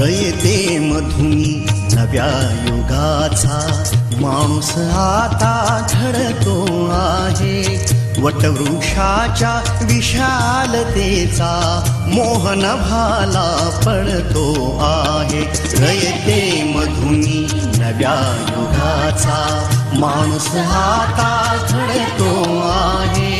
रयते मधुनी नव्या युगाचा. माणूस आता घडतो आहे. वटवृक्षाच्या विशालतेचा मोहन भाला पडतो आहे. रयते मधुनी नव्या युगाचा. माणूस आता घडतो आहे.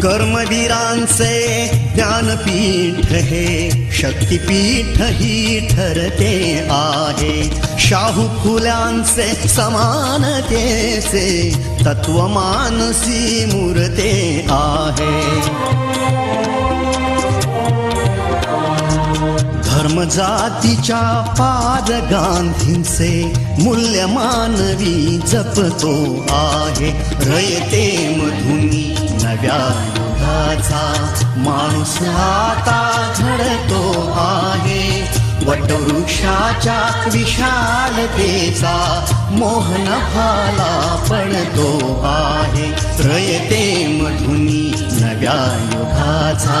कर्मवीरांचे ज्ञानपीठ हे शक्तीपीठ ही ठरते आहे. शाहू फुल्यांचे समानतेचे तत्वमानसी मूर्ते आहे. जातीच्या पाद गांधींचे मूल्य मानवी जपतो आहे. रयते मधुनी नव्या युगाचा माणूस आता घडतो आहे. वटवृक्षाच्या विशालतेचा मोहन भाला पडतो आहे. रयते मधुनी नव्या युगाचा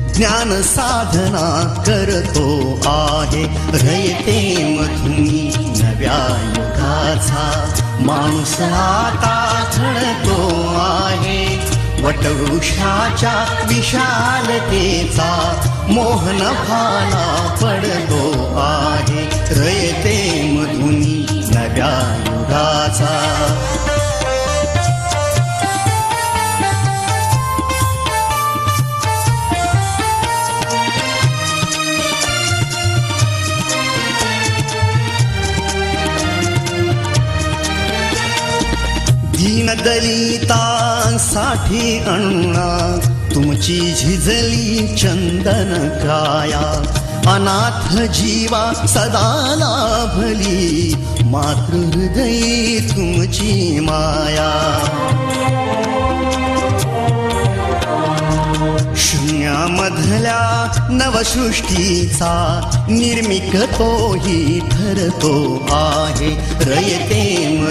ज्ञान साधना करतो आहे. रयते मधुनी नव्या युगाचा माणूस आता झडतो आहे. वटवृक्षाच्या विशालतेचा मोहन भाला दीनदलितांसाठी अण्णा तुमची झिजली चंदन काया. अनाथ जीवा सदा लाभली मातृहृदयी तुमची माया. शून्यामधल्या नवसृष्टीचा निर्मिक तोही ठरतो आहे. रयते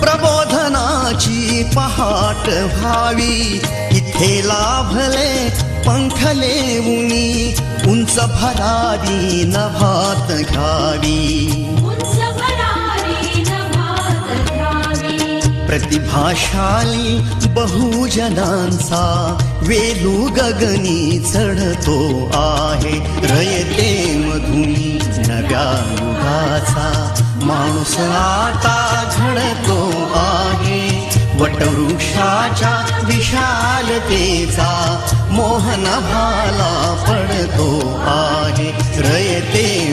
प्रबोधनाची पहाट व्हावी. इथे लाभले पंखले उनी उंच भरारी नभात घ्यावी. प्रतिभाशाली बहुजनांचा वेलू गगनी चढतो आहे. रयते मधुनी नव्या युगाचा माणूस आता तो आहे. वटवृक्षाच्या विशालतेचा मोहन भाला पडतो आहे. रयते